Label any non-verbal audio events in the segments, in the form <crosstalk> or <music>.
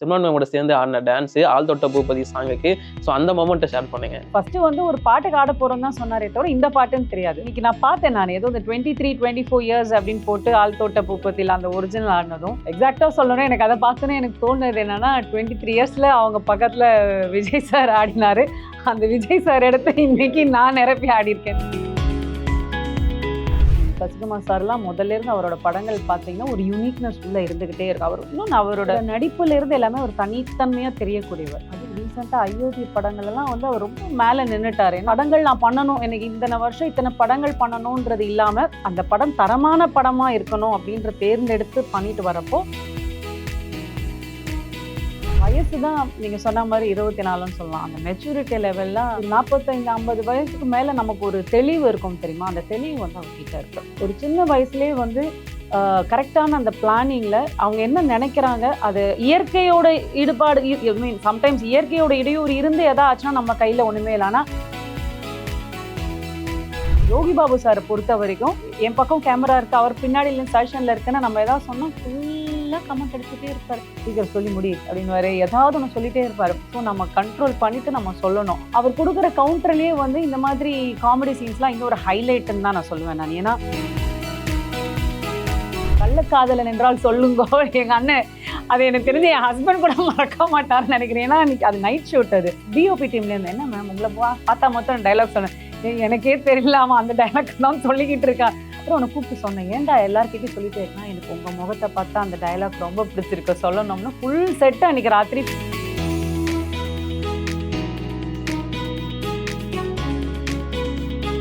Simran ma'am கூட சேர்ந்து ஆடின டான்ஸ் ஆள் தொட்ட பூபதி சாங்குக்கு ஸோ அந்த மொமெண்ட்டை ஷேர் பண்ணுங்க. ஃபர்ஸ்ட் வந்து ஒரு பாட்டுக்கு ஆட போறோம் தான் சொன்னாரே தவிர இந்த பாட்டுன்னு தெரியாது. இன்னைக்கு நான் பார்த்தேன் நான். ஏதோ இந்த twenty three twenty four years அப்படின்னு போட்டு ஆள் தோட்ட பூப்பத்தில் அந்த ஒரிஜினல் ஆடினதும். எக்ஸாக்டா சொல்லணும் எனக்கு அதை பார்த்தோன்னே எனக்கு தோணுது என்னன்னா டுவெண்ட்டி த்ரீ இயர்ஸ்ல அவங்க பக்கத்துல விஜய் சார் ஆடினாரு. அந்த விஜய் சார் இடத்த இன்னைக்கு நான் நிரப்பி ஆடியிருக்கேன். சசிகுமார் சார்லாம் முதல்ல இருந்து அவரோட படங்கள் பார்த்தீங்கன்னா ஒரு யூனிக்னஸ் உள்ள இருந்துகிட்டே இருக்கு. அவர் இன்னும் அவரோட நடிப்புல இருந்து எல்லாமே ஒரு தனித்தன்மையா தெரியக்கூடியவர். அது ரீசெண்டாக அயோத்தி படங்கள் எல்லாம் வந்து அவர் ரொம்ப மேலே நின்றுட்டாரு படங்கள் நான் பண்ணணும் எனக்கு இத்தனை வருஷம் இத்தனை படங்கள் பண்ணணுன்றது இல்லாம அந்த படம் தரமான படமா இருக்கணும் அப்படின்ற தேர்ந்தெடுத்து பண்ணிட்டு வரப்போ வயசு தான் நீங்க சொன்ன மாதிரி இருபத்தி நாலுன்னு சொல்லலாம். அந்த மெச்சூரிட்டி லெவல்லாம் நாற்பத்தைந்து ஐம்பது வயசுக்கு மேல நமக்கு ஒரு தெளிவு இருக்கும் தெரியுமா? அந்த தெளிவு வந்து அவங்ககிட்ட இருக்கு ஒரு சின்ன வயசுலேயே வந்து கரெக்டான அந்த பிளானிங்ல அவங்க என்ன நினைக்கிறாங்க அது இயற்கையோட ஈடுபாடு மீன் சம்டைம்ஸ் இயற்கையோட இடையூறு இருந்து எதாச்சுன்னா நம்ம கையில ஒண்ணுமே இல்லைனா யோகி பாபு சாரை பொறுத்த வரைக்கும் என் பக்கம் கேமரா இருக்கு அவர் பின்னாடி சஜஷன்ல இருக்குன்னா நம்ம ஏதாவது சொன்னா ஃபுல்லாக கமெண்ட் அடிச்சுட்டே இருப்பார். சீக்கிரம் சொல்லி முடி அப்படின்னு வர ஏதாவது ஒன்று சொல்லிட்டே இருப்பார். ஸோ நம்ம கண்ட்ரோல் பண்ணிட்டு நம்ம சொல்லணும். அவர் கொடுக்குற கவுண்டர்லேயே வந்து இந்த மாதிரி காமெடி சீன்ஸ்லாம் இன்னொரு ஹைலைட்டுன்னு தான் நான் சொல்லுவேன் நான். ஏன்னா கள்ளக்காதலன் என்றால் சொல்லுங்கோ. எங்க அண்ணன் அது எனக்கு தெரிஞ்சு என் ஹஸ்பண்ட் கூட மறக்க மாட்டார்னு நினைக்கிறேன். ஏன்னா அன்னைக்கு அது நைட் ஷூட் அது. டிஓபி டீம்ல இருந்து என்ன மேம் உங்களை பா- பார்த்தா மொத்தம் டைலாக் சொன்னேன். எனக்கே தெரியலாமா அந்த டைலாக் தான் சொல்லிக்கிட்டு இருக்கா. அப்புறம் உன்னை கூப்பிட்டு சொன்னேன். ஏன்டா எல்லார்கிட்டயும் சொல்லிட்டு இருக்கா? எனக்கு உங்க முகத்தை பார்த்தா அந்த டைலாக் ரொம்ப பிடிச்சிருக்கு. சொல்லணும்னா ஃபுல் செட் அன்னைக்கு ராத்திரி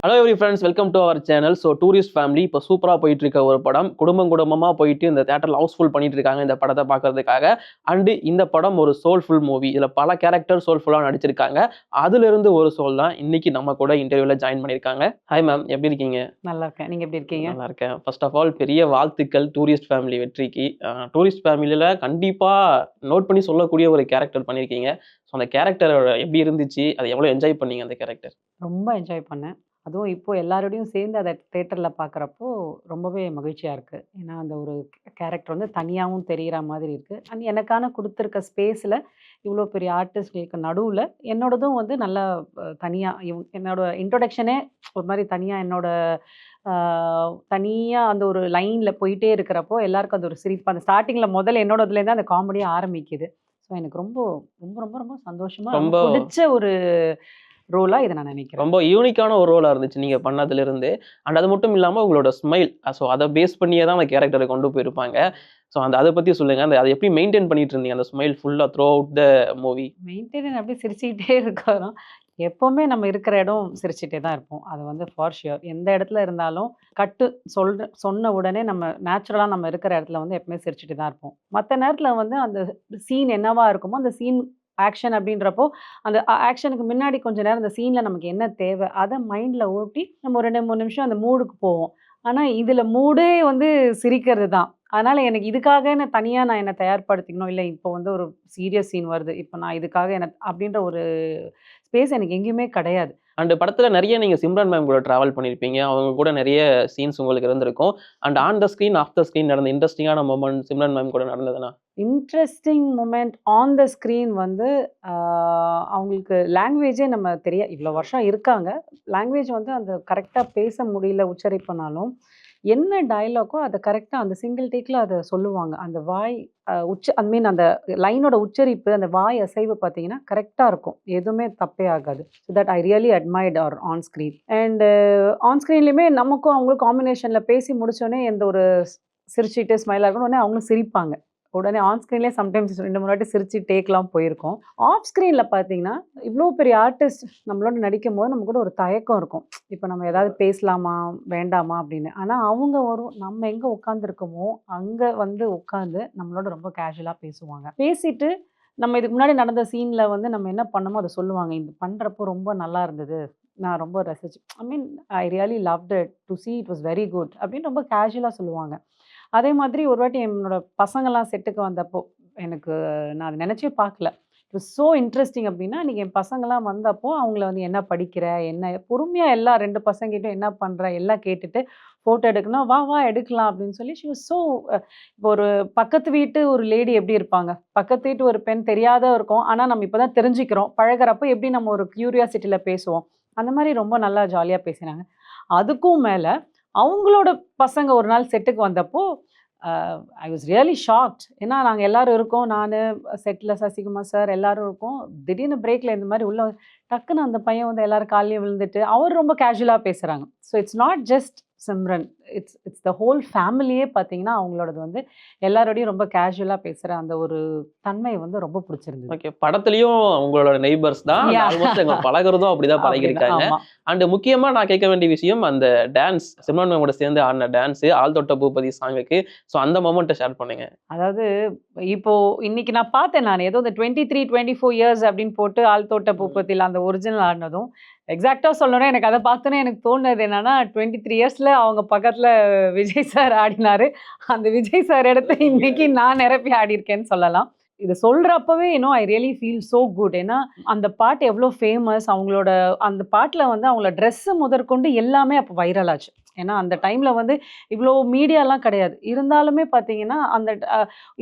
hello every friends welcome to our channel so Tourist Family இப்போ சூப்பராக போயிட்டு இருக்க ஒரு படம். குடும்பம் குடும்பமாக போயிட்டு இந்த தேட்டரில் ஹவுஸ்ஃபுல் பண்ணிட்டு இருக்காங்க இந்த படத்தை பார்க்கறதுக்காக. அண்டு இந்த படம் ஒரு சோல்ஃபுல் மூவி இதில் பல கேரக்டர் சோல்ஃபுல்லாக நடிச்சிருக்காங்க. அதுலேருந்து ஒரு சோல் தான் இன்னைக்கு நம்ம கூட இன்டர்வியூவில் ஜாயின் பண்ணியிருக்காங்க ஹாய் மேம் எப்படி இருக்கீங்க? நல்லா இருக்கேன். நீங்க எப்படி இருக்கீங்க? நல்லா இருக்கேன். ஃபர்ஸ்ட் ஆஃப் ஆல் பெரிய வாழ்த்துக்கள் டூரிஸ்ட் ஃபேமிலி வெற்றிக்கு. டூரிஸ்ட் ஃபேமிலியில் கண்டிப்பாக நோட் பண்ணி சொல்லக்கூடிய ஒரு கேரக்டர் பண்ணியிருக்கீங்க ஸோ அந்த கேரக்டர் எப்படி இருந்துச்சு? அதை எவ்வளோ என்ஜாய் பண்ணீங்க அந்த கேரக்டர் ரொம்ப என்ஜாய் பண்ணேன். அதுவும் இப்போ எல்லாரோடையும் சேர்ந்து அதை தேட்டரில் பார்க்குறப்போ ரொம்பவே மகிழ்ச்சியாக இருக்குது ஏன்னா அந்த ஒரு கேரக்டர் வந்து தனியாகவும் தெரிகிற மாதிரி இருக்குது அண்ட் எனக்கான கொடுத்துருக்க ஸ்பேஸில் இவ்வளோ பெரிய ஆர்டிஸ்ட்களுக்கு நடுவில் என்னோடதும் வந்து நல்லா தனியாக என்னோட இன்ட்ரொடக்ஷனே ஒரு மாதிரி தனியாக என்னோட தனியாக அந்த ஒரு லைனில் போயிட்டே இருக்கிறப்போ எல்லாருக்கும் அது ஒரு சிரிப்பு. அந்த ஸ்டார்டிங்கில் முதல்ல என்னோடதுலேருந்து அந்த காமெடியே ஆரம்பிக்குது. ஸோ எனக்கு ரொம்ப ரொம்ப ரொம்ப ரொம்ப சந்தோஷமாக பிடிச்ச ஒரு ரோலாக இதை நான் நினைக்கிறேன். ரொம்ப யூனிக்கான ஒரு ரோலாக இருந்துச்சு நீங்கள் பண்ணதுலேருந்து. அண்ட் அது மட்டும் இல்லாமல் உங்களோட ஸ்மைல் ஸோ அதை பேஸ் பண்ணியே தான் அந்த கேரக்டரை கொண்டு போயிருப்பாங்க. ஸோ அந்த அதை பற்றி சொல்லுங்கள் அந்த அதை எப்படி மெயின்டைன் பண்ணிட்டு இருந்தீங்க? அந்த ஸ்மைல் ஃபுல்லாக throughout the movie maintain அப்படியே சிரிச்சுக்கிட்டே <laughs> இருக்கிறோம் எப்போவுமே நம்ம இருக்கிற இடம் சிரிச்சுட்டே தான் இருப்போம். அது வந்து ஃபார் ஷியோர் எந்த இடத்துல இருந்தாலும் கட்டு சொல்ற சொன்ன உடனே நம்ம நேச்சுரலாக நம்ம இருக்கிற இடத்துல வந்து எப்பவுமே சிரிச்சுட்டு தான் இருப்போம். மற்ற நேரத்தில் வந்து அந்த சீன் என்னவா இருக்குமோ அந்த சீன் ஆக்ஷன் அப்படின்றப்போ அந்த ஆக்ஷனுக்கு முன்னாடி கொஞ்ச நேரம் அந்த சீனில் நமக்கு என்ன தேவை அதை மைண்டில் ஓட்டி நம்ம ஒரு ரெண்டு மூணு நிமிஷம் அந்த மூடுக்கு போவோம். ஆனால் இதில் மூடே வந்து சிரிக்கிறது தான். அதனால் எனக்கு இதுக்காக என்ன தனியாக நான் என்னை தயார்படுத்திக்கணும்? இல்லை இப்போ வந்து ஒரு சீரியஸ் சீன் வருது. இப்போ நான் இதுக்காக என்ன அப்படின்ற ஒரு ஸ்பேஸ் எனக்கு எங்கேயுமே கிடையாது. அண்ட் படத்தில் நிறைய நீங்கள் சிம்ரன் மேம் கூட ட்ராவல் பண்ணியிருப்பீங்க அவங்க கூட நிறைய சீன்ஸ் உங்களுக்கு இருந்திருக்கும். And on the screen off the screen நடந்த இன்ட்ரெஸ்டிங்கான மூமெண்ட் சிம்ரன் மேம் கூட நடந்ததுன்னா? Interesting moment on the screen வந்து அவங்களுக்கு லாங்குவேஜே நம்ம தெரிய இவ்வளோ வருஷம் இருக்காங்க. லாங்குவேஜ் வந்து அந்த கரெக்டாக பேச முடியல உச்சரிப்புனாலும். என்ன டயலாக்கோ அதை கரெக்டாக அந்த சிங்கிள் டேக்கில் அதை சொல்லுவாங்க. அந்த வாய் உச்ச ஐ மீன் அந்த லைனோட உச்சரிப்பு அந்த வாய் அசைவு பார்த்தீங்கன்னா கரெக்டாக இருக்கும். எதுவுமே தப்பே ஆகாது. So that I really admired our on screen and on ஸ்க்ரீன்லேயுமே நமக்கும் அவங்களும் காம்பினேஷனில் பேசி முடித்தோடனே எந்த ஒரு சிரிச்சிட்டு ஸ்மைலாக இருக்கணும் உடனே அவங்களும் சிரிப்பாங்க. உடனே ஆன் ஸ்க்ரீன்லேயே சம்டைம்ஸ் ரெண்டு மூணு வாட்டி சிரிச்சு டேக்லாம் போயிருக்கோம். ஆஃப் ஸ்க்ரீனில் பார்த்தீங்கன்னா இவ்வளோ பெரிய ஆர்டிஸ்ட் நம்மளோட நடிக்கும் போது நம்ம கூட ஒரு தயக்கம் இருக்கும். இப்போ நம்ம ஏதாவது பேசலாமா வேண்டாமா அப்படின்னு. ஆனால் அவங்க வரும் நம்ம எங்கே உட்காந்துருக்கோமோ அங்கே வந்து உட்காந்து நம்மளோட ரொம்ப கேஷுவலாக பேசுவாங்க. பேசிட்டு நம்ம இதுக்கு முன்னாடி நடந்த சீனில் வந்து நம்ம என்ன பண்ணமோ அதை சொல்லுவாங்க. இது பண்ணுறப்போ ரொம்ப நல்லா இருந்தது. நான் ரொம்ப ரசிச்சு I mean I really love it to see it was very good அப்படின்னு ரொம்ப கேஷுவலாக சொல்லுவாங்க. அதே மாதிரி ஒரு வாட்டி என்னோட பசங்கள்லாம் செட்டுக்கு வந்தப்போ எனக்கு நான் அதை நினச்சே பார்க்கல. ஸோ இன்ட்ரெஸ்டிங் அப்படின்னா இன்னைக்கு என் பசங்களாம் வந்தப்போ அவங்கள வந்து என்ன படிக்கிற என்ன பொறுமையாக எல்லா ரெண்டு பசங்கிட்டும் என்ன பண்ணுற எல்லாம் கேட்டுட்டு ஃபோட்டோ எடுக்கணும் வா வா எடுக்கலாம் அப்படின்னு சொல்லி ஷி ஸோ இப்போ ஒரு பக்கத்து வீட்டு ஒரு லேடி எப்படி இருப்பாங்க? பக்கத்து வீட்டு ஒரு பெண் தெரியாத இருக்கும். ஆனால் நம்ம இப்போ தான் தெரிஞ்சுக்கிறோம். பழகுறப்போ எப்படி நம்ம ஒரு க்யூரியாசிட்டியில் பேசுவோம்? அந்த மாதிரி ரொம்ப நல்லா ஜாலியாக பேசினாங்க. அதுக்கும் மேலே அவங்களோட பசங்க ஒரு நாள் செட்டுக்கு வந்தப்போ ஐ வாஸ் ரியலி ஷாக்ட் ஏன்னா நாங்கள் எல்லாரும் இருக்கோம். நான் செட்டில் சசிகுமார் சார் எல்லோரும் இருக்கோம். திடீர்னு பிரேக்கில் இந்த மாதிரி உள்ள டக்குன்னு அந்த பையன் வந்து எல்லாரும் காலையும் விழுந்துட்டு அவர் ரொம்ப கேஷுவலாக பேசுகிறாங்க so it's not just Simran it's it's the whole ஃபேமிலியே பார்த்தீங்கன்னா அவங்களோடது வந்து எல்லாரோடையும் ரொம்ப கேஷுவலாக பேசுகிற அந்த ஒரு தன்மை வந்து ரொம்ப பிடிச்சிருந்தது. ஓகே படத்துலயும் உங்களோட நெய்பர்ஸ் தான். Yeah. ஆல்மோஸ்ட் எங்க பழகுறதும் அப்படிதான் <laughs> பழகிருக்காங்க. அண்ட் முக்கியமா நான் கேட்க வேண்டிய விஷயம் அந்த டான்ஸ் சிம்ரன் மேமோட சேர்ந்து ஆடின டான்ஸ் ஆள் தொட்ட பூபதி சாங்குக்கு ஸோ அந்த மொமெண்ட்டை ஷேர் பண்ணுங்க. அதாவது இப்போ இன்னைக்கு நான் பார்த்தேன் நான். ஏதோ இந்த twenty three twenty four years அப்படின்னு போட்டு ஆள் தோட்ட பூப்பத்தில் அந்த ஒரிஜினல் ஆடினதும் எக்ஸாக்டாக சொல்லணும் எனக்கு அதை பார்த்தோன்னே எனக்கு தோணுது. என்னன்னா டுவெண்ட்டி த்ரீ இயர்ஸில் அவங்க பக்கத்தில் விஜய் சார் ஆடினாரு. அந்த விஜய் சார் இடத்த இன்னைக்கு நான் நிரப்பி ஆடியிருக்கேன்னு சொல்லலாம். இது சொல்கிறப்பவே இன்னும் I really feel so good ஏன்னா அந்த பாட்டு எவ்வளோ ஃபேமஸ் அவங்களோட அந்த பாட்டில் வந்து அவங்களோட ட்ரெஸ்ஸு முதற்கொண்டு எல்லாமே அப்போ வைரல் ஆச்சு. ஏன்னா அந்த டைமில் வந்து இவ்வளோ மீடியாலாம் கிடையாது. இருந்தாலுமே பார்த்தீங்கன்னா அந்த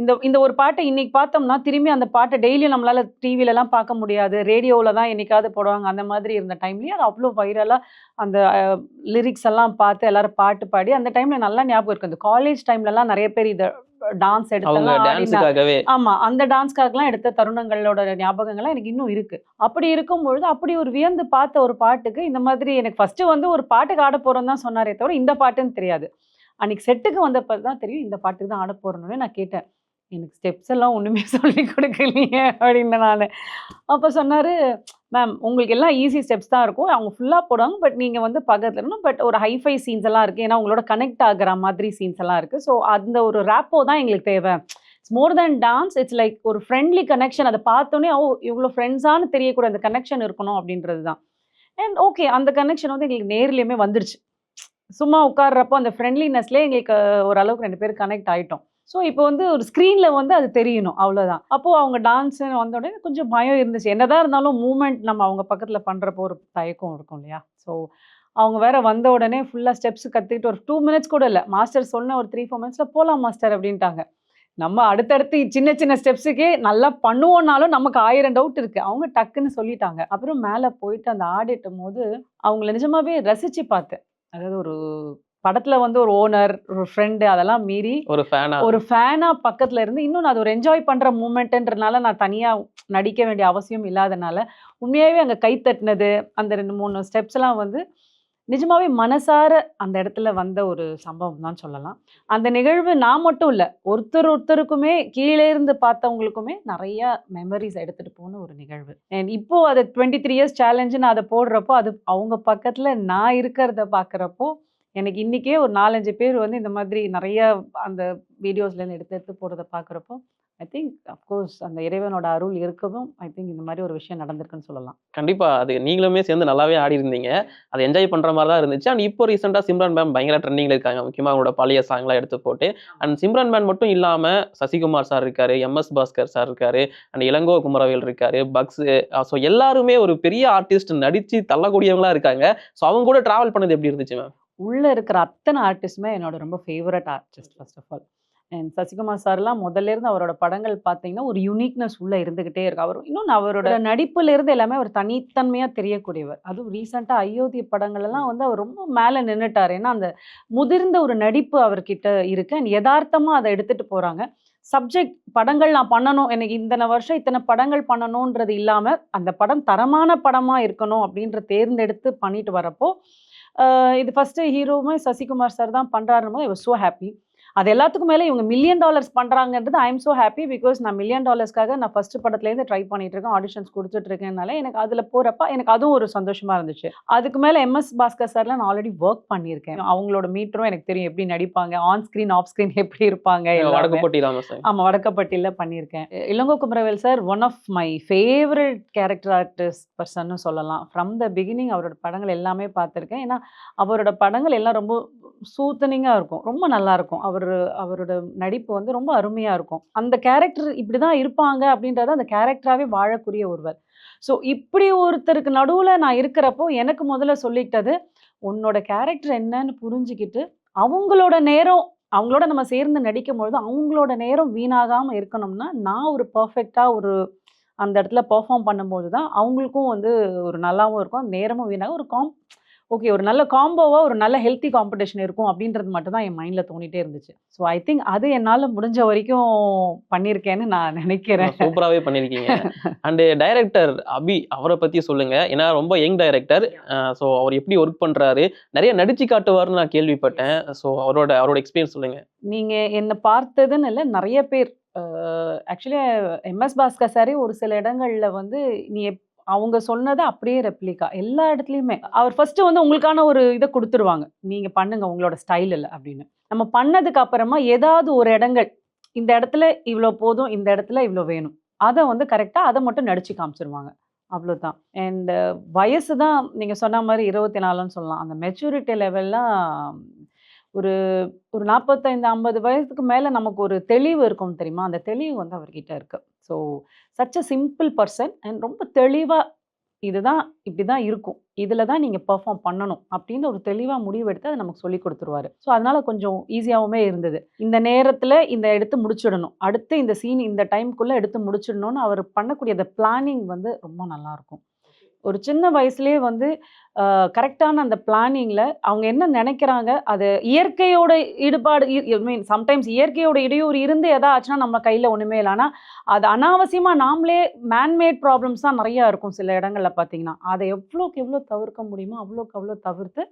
இந்த இந்த ஒரு பாட்டை இன்னைக்கு பார்த்தோம்னா திரும்பி அந்த பாட்டை டெய்லியும் நம்மளால டிவிலலாம் பார்க்க முடியாது. ரேடியோவில் தான் என்னைக்காவது போடுவாங்க. அந்த மாதிரி இருந்த டைம்லேயே அது அவ்வளோ வைரலாக அந்த லிரிக்ஸ் எல்லாம் பார்த்து எல்லாரும் பாட்டு பாடி அந்த டைமில் நல்லா ஞாபகம் இருக்கு. அந்த காலேஜ் டைம்லலாம் நிறைய பேர் இதை டான்ஸ் டான்ஸுக்காகவே ஆமா அந்த டான்ஸ்க்காகலாம் எடுத்த தருணங்களோட ஞாபகங்கள்லாம் எனக்கு இன்னும் இருக்கு. அப்படி இருக்கும் பொழுது அப்படி ஒரு வியந்து பார்த்த ஒரு பாட்டுக்கு இந்த மாதிரி எனக்கு ஃபர்ஸ்ட் வந்து ஒரு பாட்டுக்கு ஆட போறோம் தான் சொன்னாரே தவிர இந்த பாட்டுன்னு தெரியாது. அன்னைக்கு செட்டுக்கு வந்தப்ப தான் தெரியும் இந்த பாட்டுக்கு தான் ஆட போறோம்னு நான் கேட்டேன். எனக்கு ஸ்டெப்ஸ் எல்லாம் ஒண்ணுமே <laughs> சொல்லி கொடுக்கலையே அப்படின்னு நான். அப்போ சொன்னாரு மேம் உங்களுக்கு எல்லாம் ஈஸி ஸ்டெப்ஸ் தான் இருக்கும். அவங்க ஃபுல்லாக போடுவாங்க பட் நீங்கள் வந்து பக்கத்தில் இருக்கணும். பட் ஒரு ஹைஃபை சீன்ஸ் எல்லாம் இருக்குது ஏன்னா உங்களோட கனெக்ட் ஆகிற மாதிரி சீன்ஸ் எல்லாம் இருக்குது ஸோ அந்த ஒரு ரேப்போ தான் எங்களுக்கு தேவை. It's more then dance it's like ஒரு ஃப்ரெண்ட்லி கனெக்ஷன் அதை பார்த்தோன்னே ஓ இவ்வளோ ஃப்ரெண்ட்ஸானு தெரியக்கூட அந்த கனெக்ஷன் இருக்கணும் அப்படின்றது தான். அண்ட் ஓகே அந்த கனெக்ஷன் வந்து எங்களுக்கு நேர்லேயுமே வந்துடுச்சு சும்மா உட்கார்றப்போ அந்த ஃப்ரெண்ட்லினஸ்லேயே எங்களுக்கு ஓரளவுக்கு ரெண்டு பேர் கனெக்ட் ஆகிட்டோம் ஸோ இப்போ வந்து ஒரு ஸ்க்ரீனில் வந்து அது தெரியணும் அவ்வளோதான் அப்போது அவங்க டான்ஸ்னு வந்த உடனே கொஞ்சம் பயம் இருந்துச்சு. என்னதான் இருந்தாலும் மூமெண்ட் நம்ம அவங்க பக்கத்தில் பண்ணுறப்போ ஒரு தயக்கம் இருக்கும் இல்லையா? ஸோ அவங்க வேற வந்த உடனே ஃபுல்லாக ஸ்டெப்ஸ் கற்றுக்கிட்டு ஒரு டூ மினிட்ஸ் கூட இல்லை. மாஸ்டர் சொன்ன ஒரு த்ரீ ஃபோர் மினிட்ஸில் போகலாம் மாஸ்டர் அப்படின்ட்டாங்க. நம்ம அடுத்தடுத்து சின்ன சின்ன ஸ்டெப்ஸுக்கே நல்லா பண்ணுவோம்னாலும் நமக்கு ஆயிரம் டவுட் இருக்குது அவங்க டக்குன்னு சொல்லிட்டாங்க. அப்புறம் மேலே போயிட்டு அந்த ஆடிட்டும் போது அவங்கள நிஜமாவே ரசித்து பார்த்தேன். அதாவது ஒரு படத்துல வந்து ஒரு ஓனர் ஒரு ஃப்ரெண்டு அதெல்லாம் மீறி ஒரு ஃபேனா ஒரு ஃபேனா பக்கத்துல இருந்து இன்னும் நான் அது ஒரு என்ஜாய் பண்ற மூமெண்ட்ன்றனால நான் தனியா நடிக்க வேண்டிய அவசியம் இல்லாதனால உண்மையாவே அங்க கை தட்டினது அந்த ரெண்டு மூணு ஸ்டெப்ஸ் எல்லாம் வந்து நிஜமாவே மனசார அந்த இடத்துல வந்த ஒரு சம்பவம் தான் சொல்லலாம். அந்த நிகழ்வு நான் மட்டும் இல்ல ஒருத்தர் ஒருத்தருக்குமே கீழே இருந்து பார்த்தவங்களுக்குமே நிறைய மெமரிஸ் எடுத்துட்டு போன ஒரு நிகழ்வு. And இப்போ அது டுவெண்ட்டி த்ரீ இயர்ஸ் சேலஞ்சு நான் அதை போடுறப்போ அது அவங்க பக்கத்துல நான் இருக்கிறத பார்க்குறப்போ எனக்கு இன்னைக்கே ஒரு நாலஞ்சு பேர் வந்து இந்த மாதிரி நிறைய அந்த வீடியோஸ்லேருந்து எடுத்து எடுத்து போடுறத பார்க்குறப்போ ஐ திங்க் அஃப்கோர்ஸ் அந்த இறைவனோட அருள் இருக்கவும் ஐ திங்க் இந்த மாதிரி ஒரு விஷயம் நடந்திருக்குன்னு சொல்லலாம். கண்டிப்பா. அது நீங்களுமே சேர்ந்து நல்லாவே ஆடி இருந்தீங்க. அதை என்ஜாய் பண்ற மாதிரி தான் இருந்துச்சு. அண்ட் இப்போ ரீசெண்டா சிம்ரன் மேம் பயங்கர ட்ரெண்டிங்ல இருக்காங்க. முக்கியமா அவங்களோட பழைய சாங்லாம் எடுத்து போட்டு. அண்ட் சிம்ரன் மேன் மட்டும் இல்லாம சசிகுமார் சார் இருக்காரு எம் எஸ் பாஸ்கர் சார் இருக்காரு அண்ட் இளங்கோ குமரவேல் இருக்காரு பக்ஸ் ஸோ எல்லாருமே ஒரு பெரிய ஆர்டிஸ்ட் நடிச்சு தள்ளக்கூடியவங்களா இருக்காங்க. ஸோ அவங்க கூட டிராவல் பண்ணது எப்படி இருந்துச்சு மேம்? உள்ள இருக்கிற அத்தனை ஆர்டிஸ்டுமே என்னோட ரொம்ப favourite artist first of all. And Sasikumar சார்லாம் முதல்ல இருந்து அவரோட படங்கள் பார்த்தீங்கன்னா ஒரு யூனிக்னஸ் உள்ள இருந்துகிட்டே இருக்கு. அவர் இன்னொன்று அவரோட நடிப்புல இருந்து எல்லாமே ஒரு தனித்தன்மையா தெரியக்கூடியவர். அதுவும் ரீசெண்டாக அயோத்தி படங்கள் எல்லாம் வந்து அவர் ரொம்ப மேலே நின்னுட்டார். ஏன்னா அந்த முதிர்ந்த ஒரு நடிப்பு அவர்கிட்ட இருக்கு. அண்ட் யதார்த்தமா அதை எடுத்துட்டு போறாங்க. சப்ஜெக்ட் படங்கள் நான் பண்ணணும். எனக்கு இத்தனை வருஷம் இத்தனை படங்கள் பண்ணணுன்றது இல்லாம அந்த படம் தரமான படமா இருக்கணும் அப்படின்ற தேர்ந்தெடுத்து பண்ணிட்டு வரப்போ இது ஃபஸ்ட்டு ஹீரோவுமே சசிகுமார் சார் தான் பண்றாருன்னு போது ஸோ ஹாப்பி அது எல்லாத்துக்கும் மேலே இவங்க million dollars பண்றாங்கன்றது I am so happy because நான் மில்லியன் டாலர்ஸ்க்காக நான் ஃபர்ஸ்ட் படத்துலேருந்து ட்ரை பண்ணிட்டு இருக்கேன். ஆடிஷன்ஸ் கொடுத்துட்டு எனக்கு அதில் போறப்ப எனக்கு அதுவும் ஒரு சந்தோஷமா இருந்துச்சு. அதுக்கு மேலே எம்எஸ் பாஸ்கர் சார்ல நான் ஆல்ரெடி ஒர்க் பண்ணியிருக்கேன். அவங்களோட மீட்டரும் எனக்கு தெரியும் எப்படி நடிப்பாங்க ஆன் ஸ்க்ரீன் ஆஃப் ஸ்க்ரீன் எப்படி இருப்பாங்க எல்லாமே. வடக்குப்பட்டி ராம சார் ஆமா வடக்கப்பட்டியில் பண்ணியிருக்கேன். Ilango Kumaravel sir one of my favourite character artist பர்சன்னு சொல்லலாம். ஃப்ரம் த பிகினிங் அவரோட படங்கள் எல்லாமே பார்த்துருக்கேன். ஏன்னா அவரோட படங்கள் எல்லாம் ரொம்ப சூத்தனிங்காக இருக்கும். ரொம்ப நல்லா இருக்கும். அவர் அவர் அவரோட நடிப்பு வந்து ரொம்ப அருமையாக இருக்கும். அந்த கேரக்டர் இப்படி தான் இருப்பாங்க அப்படின்றத அந்த கேரக்டராகவே வாழக்கூடிய ஒருவர். ஸோ இப்படி ஒருத்தருக்கு நடுவில் நான் இருக்கிறப்போ எனக்கு முதல்ல சொல்லிக்கிட்டது உன்னோட கேரக்டர் என்னன்னு புரிஞ்சுக்கிட்டு அவங்களோட நேரம் அவங்களோட நம்ம சேர்ந்து நடிக்கும் பொழுது அவங்களோட நேரம் வீணாகாமல் இருக்கணும்னா நான் ஒரு பர்ஃபெக்டாக ஒரு அந்த இடத்துல பெர்ஃபார்ம் பண்ணும்போது தான் அவங்களுக்கும் வந்து ஒரு நல்லாவும் இருக்கும் நேரமும் வீணாக ஒரு காம் ஓகே ஒரு நல்ல காம்போவாக ஒரு நல்ல ஹெல்த்தி காம்படிஷன் இருக்கும் அப்படின்றது மட்டும் தான் என் மைண்டில் தோணிட்டே இருந்துச்சு. ஸோ ஐ திங்க் அது என்னால் முடிஞ்ச வரைக்கும் பண்ணியிருக்கேன்னு நான் நினைக்கிறேன். சூப்பராகவே பண்ணியிருக்கீங்க. அண்டு டைரக்டர் அபி அவரை பற்றி சொல்லுங்க. ஏன்னா ரொம்ப யங் டைரக்டர் ஸோ அவர் எப்படி ஒர்க் பண்ணுறாரு நிறைய நடிச்சு காட்டுவார்னு நான் கேள்விப்பட்டேன். ஸோ அவரோட அவரோட எக்ஸ்பீரியன்ஸ் சொல்லுங்க. நீங்கள் என்னை பார்த்ததுன்னு இல்லை நிறைய பேர். ஆக்சுவலி எம்எஸ் பாஸ்கர் சாரே ஒரு சில இடங்கள்ல வந்து நீ எப்- அவங்க சொன்னதை அப்படியே ரெப்ளிகா எல்லா இடத்துலையுமே. அவர் ஃபர்ஸ்ட் வந்து உங்களுக்கான ஒரு இதை கொடுத்துருவாங்க. நீங்க பண்ணுங்க உங்களோட ஸ்டைல் இல்லை அப்படின்னு. நம்ம பண்ணதுக்கு அப்புறமா ஏதாவது ஒரு இடங்கள் இந்த இடத்துல இவ்வளோ போதும் இந்த இடத்துல இவ்வளோ வேணும். அதை வந்து கரெக்டாக அதை மட்டும் நடிச்சு காமிச்சிருவாங்க. அவ்வளோதான் அண்ட் வயசு தான் நீங்கள் சொன்ன மாதிரி இருபத்தி நாலுன்னு சொல்லலாம். அந்த மெச்சூரிட்டி லெவல்லாம் ஒரு ஒரு நாற்பத்தைந்து ஐம்பது வயசுக்கு மேலே நமக்கு ஒரு தெளிவு இருக்கும் தெரியுமா? அந்த தெளிவு வந்து அவர்கிட்ட இருக்குது so such a simple person and ரொம்ப தெளிவாக இதுதான் இப்படி தான் இருக்கும். இதில் தான் நீங்கள் பர்ஃபார்ம் பண்ணணும் அப்படின்னு ஒரு தெளிவாக முடிவெடுத்து அதை நமக்கு சொல்லி கொடுத்துருவாரு. ஸோ அதனால கொஞ்சம் ஈஸியாகவுமே இருந்தது. இந்த நேரத்தில் இந்த எடுத்து முடிச்சிடணும். அடுத்து இந்த சீன் இந்த டைம்குள்ளே எடுத்து முடிச்சிடணும்னு அவர் பண்ணக்கூடிய அந்த பிளானிங் வந்து ரொம்ப நல்லாயிருக்கும் ஒரு சின்ன வயசுலேயே வந்து கரெக்டான அந்த பிளானிங்கில் அவங்க என்ன நினைக்கிறாங்க அது இயற்கையோட ஈடுபாடு ஐ மீன் சம்டைம்ஸ் இயற்கையோட இடையூறு இருந்து எதாச்சுன்னா நம்ம கையில் ஒன்றுமே இல்லை. ஆனால் அது அனாவசியமாக நாமளே மேன்மேட் ப்ராப்ளம்ஸ் தான் நிறையா இருக்கும் சில இடங்களில் பார்த்தீங்கன்னா. அதை எவ்வளோக்கு எவ்வளோ தவிர்க்க முடியுமோ அவ்வளோக்கு அவ்வளோ தவிர்த்து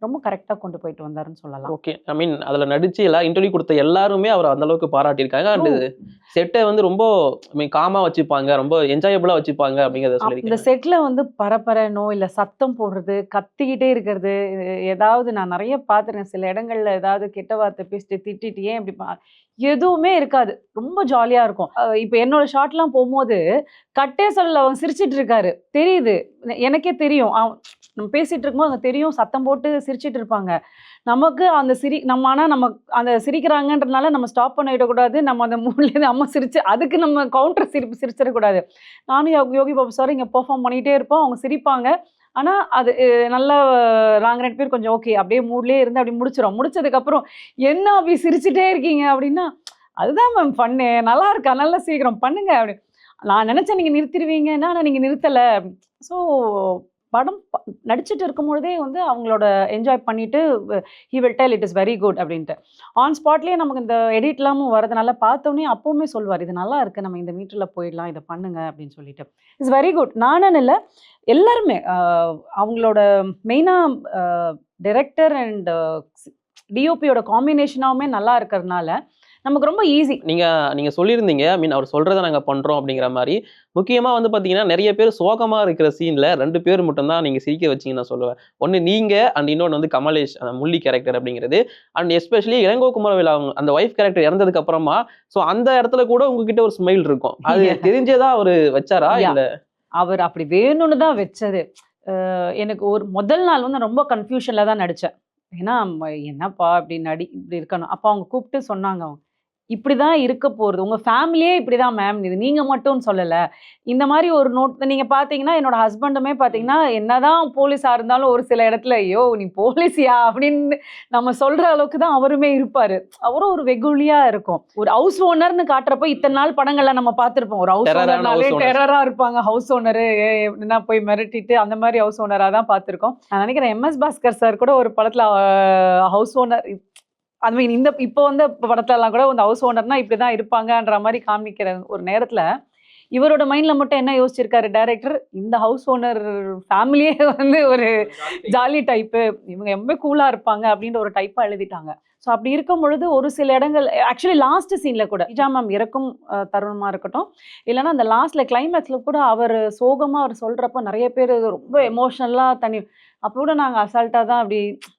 ரொம்ப கரெக்டாக கொண்டு போயிட்டு வந்தாருன்னு சொல்லலாம். ஓகே. ஐ மீன் அதில் நடிச்சு எல்லாம் இன்டர்வியூ கொடுத்த எல்லாருமே அவர் அந்த அளவுக்கு பாராட்டியிருக்காங்க. அண்டு செட்டை வந்து ரொம்ப ஐ மீன் காமாக வச்சுப்பாங்க. ரொம்ப என்ஜாயபுளாக வச்சுப்பாங்க அப்படிங்கிறத அப்- இந்த செட்ல வந்து பரபரனோ இல்ல சத்தம் போடுறது கத்திக்கிட்டே இருக்கிறது ஏதாவது நான் நிறைய பார்த்துருக்கேன். சில இடங்கள்ல ஏதாவது கெட்ட வார்த்தை பேசிட்டு திட்டிட்டு ஏன் இப்படி பா- எதுவுமே இருக்காது. ரொம்ப ஜாலியா இருக்கும். இப்ப என்னோட ஷாட்லாம் போகும்போது கட்டே சொல்லல அவங்க சிரிச்சிட்டு இருக்காரு. தெரியுது. எனக்கே தெரியும். அவன் நம்ம பேசிகிட்டு இருக்கும்போது அங்க தெரியும் சத்தம் போட்டு சிரிச்சிட்டு இருப்பாங்க. நமக்கு அந்த சிரி நம்ம ஆனால் நம்ம அந்த சிரிக்கிறாங்கன்றனால நம்ம ஸ்டாப் பண்ணிடக்கூடாது. நம்ம அந்த மூணுலேருந்து அம்மா சிரிச்சு அதுக்கு நம்ம கவுண்டர் சிரிப்பு சிரிச்சிடக்கூடாது. நானும் யோகி பாபு சார் இங்கே பெர்ஃபார்ம் பண்ணிகிட்டே இருப்போம் அவங்க சிரிப்பாங்க. ஆனால் அது நல்லா நாங்கள் ரெண்டு பேர் கொஞ்சம் ஓகே அப்படியே மூட்லேயே இருந்து அப்படி முடிச்சிடும் முடிச்சதுக்கப்புறம் என்ன அப்படி சிரிச்சுட்டே இருக்கீங்க அப்படின்னா அதுதான் மேம் பண்ணு நல்லா இருக்கா? நல்லா சீக்கிரம் பண்ணுங்க அப்படி. நான் நினச்சேன் நீங்கள் நிறுத்திடுவீங்கன்னா ஆனால் நீங்கள் நிறுத்தலை. ஸோ படம் ப- இருக்கும்பொழுதே வந்து அவங்களோட என்ஜாய் பண்ணிட்டு he will tell it is very good அப்படின்ட்டு. ஆன் ஸ்பாட்லேயே நமக்கு இந்த எடிட்லாமும் வரதுனால பார்த்தோன்னே அப்போவுமே சொல்வார் இது நல்லா இருக்குது நம்ம இந்த மீட்டரில் போயிடலாம் இதை பண்ணுங்க அப்படின்னு சொல்லிட்டு. இட்ஸ் வெரி குட் நானும் இல்லை எல்லாருமே அவங்களோட மெயினாக டைரக்டர் அண்ட் டிஓபியோட காம்பினேஷனாகவுமே நல்லா இருக்கிறதுனால நமக்கு ரொம்ப ஈஸி நீங்க நீங்க சொல்லியிருந்தீங்க. ஐ மீன் அவர் சொல்றதை நாங்க பண்றோம் அப்படிங்கிற மாதிரி. முக்கியமா வந்து பாத்தீங்கன்னா நிறைய பேர் சோகமா இருக்கிற சீன்ல ரெண்டு பேர் மட்டும்தான் நீங்க சிரிக்க வச்சீங்கன்னு நான் சொல்லுவேன். ஒன்னு நீங்க அண்ட் இன்னொன்று வந்து கமலேஷ் அந்த முள்ளி கேரக்டர் அப்படிங்கிறது. அண்ட் எஸ்பெஷலி இளங்கோ குமரவேல் அவங்க அந்த ஒய்ஃப் கேரக்டர் இறந்ததுக்கு அப்புறமா ஸோ அந்த இடத்துல கூட உங்ககிட்ட ஒரு ஸ்மைல் இருக்கும். அது. தெரிஞ்சதா அவரு வச்சாரா. இல்ல? அவர் அப்படி வேணும்னு தான் வச்சது. அஹ் எனக்கு ஒரு முதல் நாள் வந்து ரொம்ப கன்ஃபியூஷனில் தான் நடித்தேன் ஏன்னா என்னப்பா இப்படி நடி இப்படி இருக்கணும். அப்போ அவங்க கூப்பிட்டு சொன்னாங்க அவங்க. இப்படி தான் இருக்க போகிறது உங்கள் ஃபேமிலியே இப்படி தான் மேம் இது நீங்கள் மட்டும் சொல்லலை. இந்த மாதிரி ஒரு நோட் நீங்கள் பார்த்தீங்கன்னா என்னோட ஹஸ்பண்டுமே பார்த்தீங்கன்னா என்னதான் போலீஸாக இருந்தாலும் ஒரு சில இடத்துல ஐயோ நீ போலீஸியா? அப்படின்னு நம்ம சொல்கிற அளவுக்கு தான் அவருமே இருப்பார். அவரும் ஒரு வெகுளியாக இருக்கும். ஒரு ஹவுஸ் ஓனர்னு காட்டுறப்போ இத்தனை நாள் படங்கள்ல நம்ம பார்த்துருப்போம். ஒரு ஹவுஸ் ஓனர்னாலே house owners. டெரரா இருப்பாங்க. ஹவுஸ் ஓனரு என்ன போய் மிரட்டிட்டு அந்த மாதிரி ஹவுஸ் ஓனரா தான் பார்த்துருக்கோம். நான் நினைக்கிறேன் எம்எஸ் பாஸ்கர் சார் கூட ஒரு படத்துல ஹவுஸ் ஓனர் ஐ மீன் இந்த இப்போ வந்து படத்துல எல்லாம் கூட இந்த ஹவுஸ் ஓனர்னா இப்படிதான் இருப்பாங்கன்ற மாதிரி காமிக்கிற ஒரு நேரத்துல இவரோட மைண்ட்ல மட்டும் என்ன யோசிச்சிருக்காரு டைரக்டர் இந்த ஹவுஸ் ஓனர் ஃபேமிலியே வந்து ஒரு ஜாலி டைப்பு இவங்க எப்பவுமே கூலா இருப்பாங்க அப்படின்ற ஒரு டைப்பா எழுதிட்டாங்க. ஸோ அப்படி இருக்கும் பொழுது ஒரு சில இடங்கள் ஆக்சுவலி லாஸ்ட் சீன்ல கூட நிஜா மேம் இறக்கும் அஹ், தருணமா இருக்கட்டும். இல்லைன்னா அந்த லாஸ்ட்ல கிளைமேக்ஸ்ல கூட அவர் சோகமா அவர் சொல்றப்ப நிறைய பேர் ரொம்ப எமோஷனலா தனி அப்போ கூட நாங்கள் அசால்ட்டாக தான் அப்படி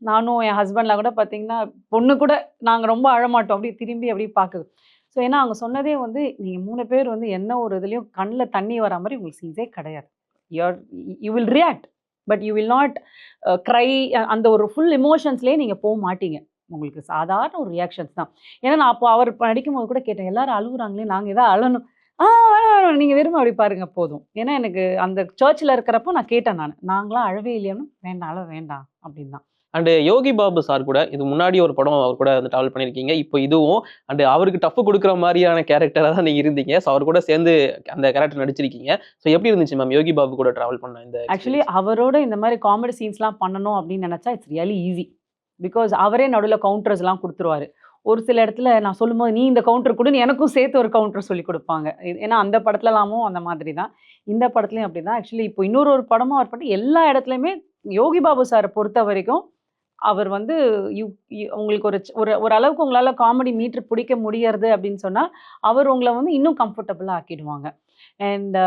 நானும் என் ஹஸ்பண்ட்லாம் கூட பார்த்தீங்கன்னா பொண்ணு கூட நாங்கள் ரொம்ப அழமாட்டோம். அப்படி திரும்பி அப்படி பார்க்குது ஸோ ஏன்னா அவங்க சொன்னதே வந்து நீங்கள் மூணு பேர் வந்து என்ன ஒரு இதுலேயும் கண்ணில் தண்ணி வரா மாதிரி உங்களுக்கு சீன்ஸே கிடையாது. You're you will react but you will not cry அந்த ஒரு ஃபுல் எமோஷன்ஸ்லேயே நீங்கள் போக மாட்டீங்க. உங்களுக்கு சாதாரண ஒரு ரியாக்ஷன்ஸ் தான். ஏன்னா நான் அப்போ அவர் படிக்கும்போது கூட கேட்டேன் எல்லாரும் அழுகுறாங்களே நாங்கள் எதாவது அழணும். ஆ வேணாம் வேணாம். நீங்கள் வெறும் அப்படி பாருங்க போதும். ஏன்னா எனக்கு அந்த சர்ச்சில் இருக்கிறப்போ நான் கேட்டேன் நான். நாங்களாம் அழவே இல்லையானு வேண்டாம் அழ வேண்டாம். அப்படின்னு தான். அண்ட் யோகி பாபு சார் கூட இது முன்னாடி ஒரு படம் அவர் கூட வந்து டிராவல் பண்ணியிருக்கீங்க. இப்போ இதுவும் அண்ட் அவருக்கு டஃப் கொடுக்குற மாதிரியான கேரக்டராக தான் நீங்க இருந்தீங்க. ஸோ அவர் கூட சேர்ந்து அந்த கேரக்டர் நடிச்சிருக்கீங்க. ஸோ எப்படி இருந்துச்சு மேம் யோகி பாபு கூட டிராவல் பண்ண இந்த ஆக்சுவலி அவரோட இந்த மாதிரி காமெடி சீன்ஸ்லாம் பண்ணணும் அப்படின்னு நினச்சா இட்ஸ் ரியலி ஈஸி பிகாஸ் அவரே நடுவில் கவுண்டர்ஸ்லாம் கொடுத்துருவாரு. ஒரு சில இடத்துல நான் சொல்லும்போது நீ இந்த கவுண்டர் கொடுன்னு எனக்கும் சேர்த்து ஒரு கவுண்டர் சொல்லி கொடுப்பாங்க. ஏன்னா அந்த படத்துலலாமும் அந்த மாதிரி தான். இந்த படத்துலையும் அப்படி தான். ஆக்சுவலி இப்போ இன்னொரு ஒரு படமும் அவர் பண்ணி எல்லா இடத்துலையுமே யோகி பாபு சாரை பொறுத்த வரைக்கும் அவர் வந்து யூ உங்களுக்கு ஒரு ஒரு ஒரு அளவுக்கு உங்களால் காமெடி மீட்ரு பிடிக்க முடியறது அப்படின்னு சொன்னால் அவர் உங்களை வந்து இன்னும் கம்ஃபர்டபுளாக ஆக்கிடுவாங்க. அண்ட்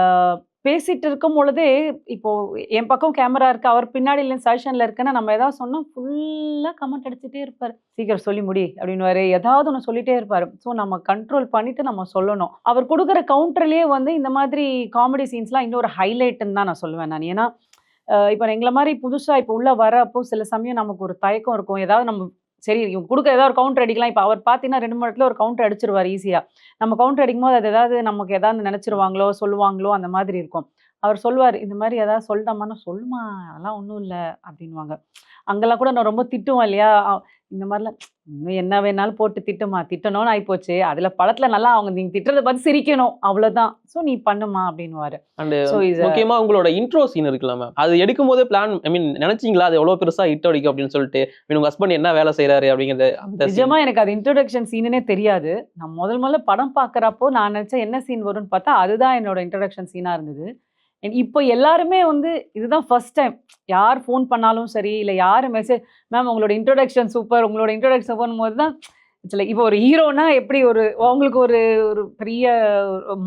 பேசிட்டு இருக்கும் பொழுதே இப்போ என் பக்கம் கேமரா இருக்கு அவர் பின்னாடி இல்லை சஜஷனில் இருக்குன்னா நம்ம ஏதாவது சொன்னால் ஃபுல்லாக கமெண்ட் அடிச்சுட்டே இருப்பார். சீக்கிரம் சொல்லி முடி அப்படின்னு ஏதாவது ஒன்று சொல்லிட்டே இருப்பார். ஸோ நம்ம கண்ட்ரோல் பண்ணிட்டு நம்ம சொல்லணும். அவர் கொடுக்குற கவுண்டர்லேயே வந்து இந்த மாதிரி காமெடி சீன்ஸ்லாம் இன்னொரு ஹைலைட்டுன்னு தான் நான் சொல்லுவேன் நான். ஏன்னா இப்போ எங்களை மாதிரி புதுசாக இப்போ உள்ளே வரப்போ சில சமயம் நமக்கு ஒரு தயக்கம் இருக்கும். ஏதாவது நம்ம சரி இவங்க கொடுக்க ஏதாவது ஒரு கவுண்டர் அடிக்கலாம். இப்போ அவர் பார்த்தீங்கன்னா ரெண்டு மணி நேரத்தில் ஒரு கவுண்டர் அடிச்சிருவார் ஈஸியாக நம்ம கவுண்டர் அடிக்கும்போது அது ஏதாவது நமக்கு ஏதாவது நினச்சிருவாங்களோ சொல்லுவாங்களோ அந்த மாதிரி இருக்கும். அவர் சொல்லுவார் இந்த மாதிரி ஏதாவது சொல்லிட்டோம்னா சொல்லுமா? அதெல்லாம் ஒன்றும் இல்லை. அப்படின்வாங்க அங்கெல்லாம் கூட நான் ரொம்ப திட்டுவேன் இல்லையா? இந்த மாதிரிலாம் இன்னும் என்ன வேணாலும் போட்டு திட்டுமா திட்டணும்னு ஆயிப்போச்சு. அதில் படத்தில் நல்லா அவங்க நீங்கள் திட்டுறதை பார்த்து சிரிக்கணும். அவ்வளோதான் ஸோ நீ பண்ணுமா அப்படின்னுவாரு. அண்ட் ஸோ இது முக்கியமா உங்களோட இன்ட்ரோ சீன் இருக்குல்ல மேம் அது எடுக்கும் போதே பிளான் ஐ மீன் நினைச்சீங்களா? அது எவ்வளவு பெருசா ஹிட் அடிக்கும் அப்படின்னு சொல்லிட்டு. I mean, உங்க ஹஸ்பண்ட் என்ன வேலை செய்யறாரு அப்படிங்கிறது அந்த scene. நிஜமா எனக்கு அது இன்ட்ரோடக்ஷன் சீனுனே தெரியாது. நான் முதல் முதல்ல படம் பார்க்குறப்போ நான் நினச்சேன் என்ன சீன் வரும்னு பார்த்தா அதுதான் என்னோட இன்ட்ரோடக்ஷன் சீனாக இருந்தது. அண்ட் இப்போ எல்லாருமே வந்து இதுதான் ஃபர்ஸ்ட் டைம் யார் ஃபோன் பண்ணாலும் சரி இல்லை யார் மெசேஜ் மேம் உங்களோட இன்ட்ரொடக்ஷன் சூப்பர் உங்களோட இன்ட்ரொடக்ஷன் சூப்பர் தான் இட்ஸ் இப்போ ஒரு ஹீரோனா எப்படி ஒரு அவங்களுக்கு ஒரு ஒரு பெரிய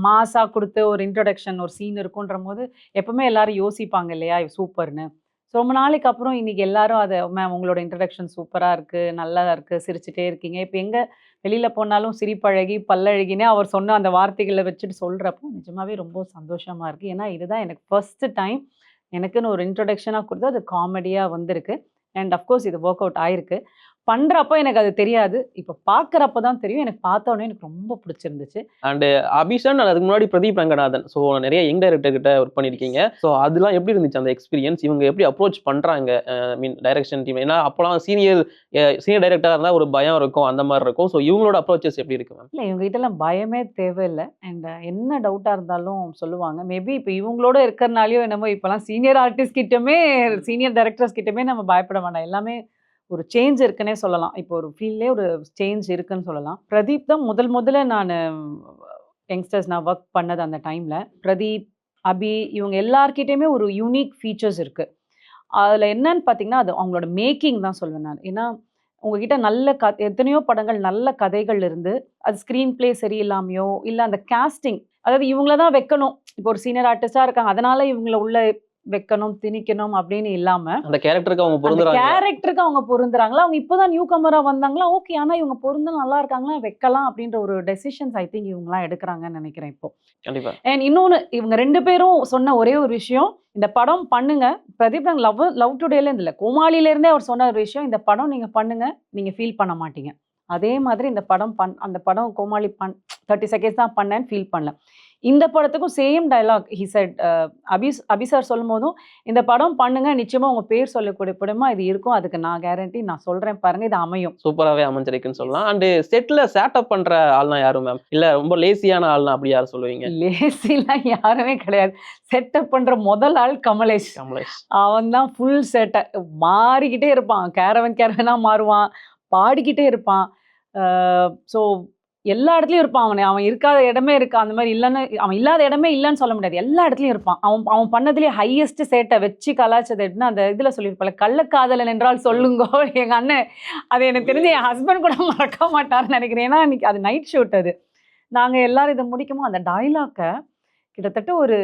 மாஸாக கொடுத்து ஒரு இன்ட்ரொடக்ஷன் ஒரு சீன் இருக்குன்ற போது எப்பவுமே எல்லாரும் யோசிப்பாங்க இல்லையா சூப்பர்னு ஸோ ரொம்ப நாளைக்கு அப்புறம் இன்னைக்கு எல்லாரும் அதை மேம் உங்களோட இன்ட்ரடக்ஷன் சூப்பராக இருக்குது நல்லா இருக்குது சிரிச்சுட்டே இருக்கீங்க. இப்போ எங்கே வெளியில் போனாலும் சிரிப்பழகி பல்லழகினே அவர் சொன்ன அந்த வார்த்தைகளை வச்சுட்டு சொல்கிறப்போ நிஜமாவே ரொம்ப சந்தோஷமாக இருக்குது ஏன்னா இதுதான் எனக்கு ஃபஸ்ட்டு டைம் எனக்குன்னு ஒரு இன்ட்ரடக்ஷனாக கொடுத்து அது காமெடியாக வந்திருக்கு. அண்ட் அஃப்கோர்ஸ் இது ஒர்க் அவுட் ஆயிருக்கு. பண்ணுறப்போ எனக்கு அது தெரியாது. இப்போ பார்க்குறப்ப தான் தெரியும். எனக்கு பார்த்த உடனே எனக்கு ரொம்ப பிடிச்சிருந்துச்சு. அண்ட் அபிஷன் அதுக்கு முன்னாடி பிரதீப் ரங்கநாதன். ஸோ நிறைய யங் டைரக்டர் கிட்ட ஒர்க் பண்ணியிருக்கீங்க. ஸோ அதெல்லாம் எப்படி இருந்துச்சு அந்த எக்ஸ்பீரியன்ஸ் இவங்க எப்படி அப்ரோச் பண்றாங்க? ஐ மீன் டைரக்ஷன் டீம் ஏன்னா அப்போலாம் சீனியர் சீனியர் டைரக்டராக இருந்தால் ஒரு பயம் இருக்கும் அந்த மாதிரி இருக்கும். ஸோ இவங்களோட அப்ரோச்சஸ் எப்படி இருக்கு மேம் இல்லை இவங்ககிட்டலாம் பயமே தேவையில்லை. அண்ட் என்ன டவுட்டாக இருந்தாலும் சொல்லுவாங்க. மேபி இப்போ இவங்களோட இருக்கிறனாலையோ என்னமோ இப்போலாம் சீனியர் ஆர்டிஸ்ட் கிட்டமே சீனியர் டைரக்டர்ஸ் கிட்டமே நம்ம பயப்பட வேண்டாம் எல்லாமே ஒரு சேஞ்ச் இருக்குன்னே சொல்லலாம். இப்போ ஒரு ஃபீல்ட்லேயே ஒரு சேஞ்ச் இருக்குன்னு சொல்லலாம். பிரதீப் தான் முதல் முதல்ல நான் யங்ஸ்டர்ஸ் நான் ஒர்க் பண்ணது அந்த டைமில் பிரதீப் அபி இவங்க எல்லார்கிட்டயுமே ஒரு யூனிக் ஃபீச்சர்ஸ் இருக்குது அதில் என்னன்னு பார்த்தீங்கன்னா அது அவங்களோட மேக்கிங் தான் சொல்லுவேன் நான். ஏன்னா உங்ககிட்ட நல்ல க எத்தனையோ படங்கள் நல்ல கதைகள் இருந்து அது ஸ்க்ரீன் ப்ளே சரியில்லாமையோ இல்லை அந்த கேஸ்டிங் அதாவது இவங்கள தான் வைக்கணும். இப்போ ஒரு சீனியர் ஆர்டிஸ்டாக இருக்காங்க அதனால இவங்கள உள்ள வைக்கணும் திணிக்கணும் அப்படின்னு இல்லாமல் அந்த கேரக்டருக்கு அவங்க பொருந்துறாங்க. கேரக்டருக்கு அவங்க பொருந்துறாங்களா? அவங்க இப்போதான் நியூ கமரா வந்தாங்களா? ஓகே ஆனா இவங்க பொருந்தா நல்லா இருக்காங்களா? வைக்கலாம் அப்படின்ற ஒரு டெசிஷன்ஸ் ஐ திங்க் இவங்கலாம் எடுக்கிறாங்கன்னு நினைக்கிறேன் இப்போ. கண்டிப்பா. அண்ட் இன்னொன்று இவங்க ரெண்டு பேரும் சொன்ன ஒரே ஒரு விஷயம் இந்த படம் பண்ணுங்க. பிரதீப் நாங்கள் லவ் லவ் டுடேல இல்லை கோமாளில இருந்தே அவர் சொன்ன ஒரு விஷயம் இந்த படம் நீங்க பண்ணுங்க நீங்க ஃபீல் பண்ண மாட்டீங்க. அதே மாதிரி இந்த படம் பண் அந்த படம் கோமாளி பண் தேர்ட்டி செகண்ட்ஸ் தான் பண்ணேன்னு ஃபீல் பண்ணல. இந்த படத்துக்கும் same dialogue he said Abhi Abhi sir சொல்லும் போதும் இந்த படம் பண்ணுங்க நிச்சயமா உங்க பேர் சொல்லக்கூடிய படமா இது இருக்கும் அதுக்கு நான் கேரண்டி நான் சொல்றேன் பாருங்க இது அமையும். சூப்பராகவே அமைஞ்சிருக்குன்னு சொல்லலாம். அண்ட் செட்டில் சேட்டப் பண்ற ஆள்னா யாரும் மேம் இல்ல ரொம்ப லேசியான ஆள்னா அப்படி யாரும் சொல்லுவீங்க? லேசிலாம் யாருமே கிடையாது. செட்டப் பண்ற முதல் ஆள் கமலேஷ். கமலேஷ். அவன் தான் ஃபுல் செட்டை மாறிக்கிட்டே இருப்பான். கேரவன் கேரவனாக மாறுவான். பாடிக்கிட்டே இருப்பான். ஸோ எல்லா இடத்துலையும் இருப்பான் அவனை. அவன் இருக்காத இடமே இருக்கா அந்த மாதிரி இல்லைன்னு அவன் இல்லாத இடமே இல்லைன்னு சொல்ல முடியாது. எல்லா இடத்துலையும் இருப்பான். அவன் அவன் பண்ணதுலேயே ஹையஸ்ட் சேட்டை வச்சு கலாச்சது எப்படின்னா அந்த இதில் சொல்லியிருப்பாள் கள்ளக்காதலன் என்றால் சொல்லுங்கோ. <laughs> எங்கள் அண்ணன் அது எனக்கு தெரிஞ்சு என் ஹஸ்பண்ட் கூட மறக்க மாட்டார்னு நினைக்கிறேன். ஏன்னா இன்னைக்கு அது நைட் ஷூட் அது. நாங்கள் எல்லாரும் இதை முடிக்குமோ அந்த டைலாக்கை கிட்டத்தட்ட ஒரு